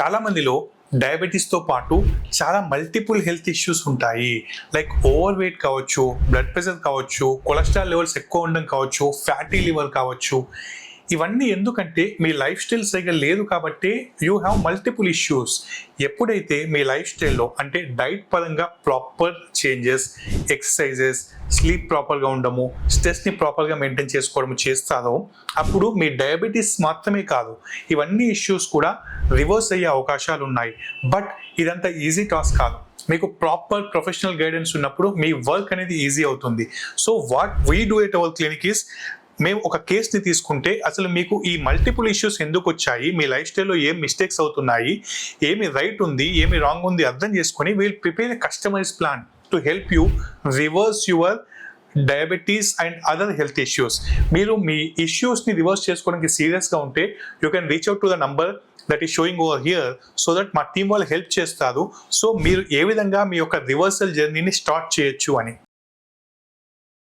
చాలా మందిలో డయాబెటీస్తో పాటు చాలా మల్టిపుల్ హెల్త్ ఇష్యూస్ ఉంటాయి. లైక్ ఓవర్ వెయిట్ కావచ్చు బ్లడ్ ప్రెషర్ కావచ్చు కొలెస్ట్రాల్ లెవెల్స్ ఎక్కువ ఉండడం కావచ్చు ఫ్యాటీ లివర్ కావచ్చు. ఇవన్నీ ఎందుకంటే మీ లైఫ్ స్టైల్ సరిగ్గా లేదు కాబట్టి యూ హ్యావ్ మల్టిపుల్ ఇష్యూస్ ఎప్పుడైతే మీ లైఫ్ స్టైల్లో అంటే డైట్ పరంగా ప్రాపర్ చేంజెస్ ఎక్సర్సైజెస్ స్లీప్ ప్రాపర్గా ఉండము స్ట్రెస్ని ప్రాపర్గా మెయింటైన్ చేసుకోవడం చేస్తారో అప్పుడు మీ డయాబెటీస్ మాత్రమే కాదు ఇవన్నీ ఇష్యూస్ కూడా రివర్స్ అయ్యే అవకాశాలు ఉన్నాయి. బట్ ఇదంతా ఈజీ టాస్క్ కాదు. మీకు ప్రాపర్ ప్రొఫెషనల్ గైడెన్స్ ఉన్నప్పుడు మీ వర్క్ అనేది ఈజీ అవుతుంది. So what we do at our clinic is మేము ఒక కేస్ని తీసుకుంటే అసలు మీకు ఈ మల్టిపుల్ ఇష్యూస్ ఎందుకు వచ్చాయి? మీ లైఫ్ స్టైల్లో ఏం మిస్టేక్స్ అవుతున్నాయి? ఏమి రైట్ ఉంది? ఏమి రాంగ్ ఉంది? అర్థం చేసుకొని we'll prepare customize plan to help you reverse your diabetes and other health issues మీరు మీ ఇష్యూస్ని రివర్స్ చేసుకోవడానికి సీరియస్గా ఉంటే you can reach out to the number that is showing over here so that మా టీం వాళ్ళు హెల్ప్ చేస్తారు. So మీరు ఏ విధంగా మీ యొక్క రివర్సల్ జర్నీని స్టార్ట్ చేయొచ్చు అని.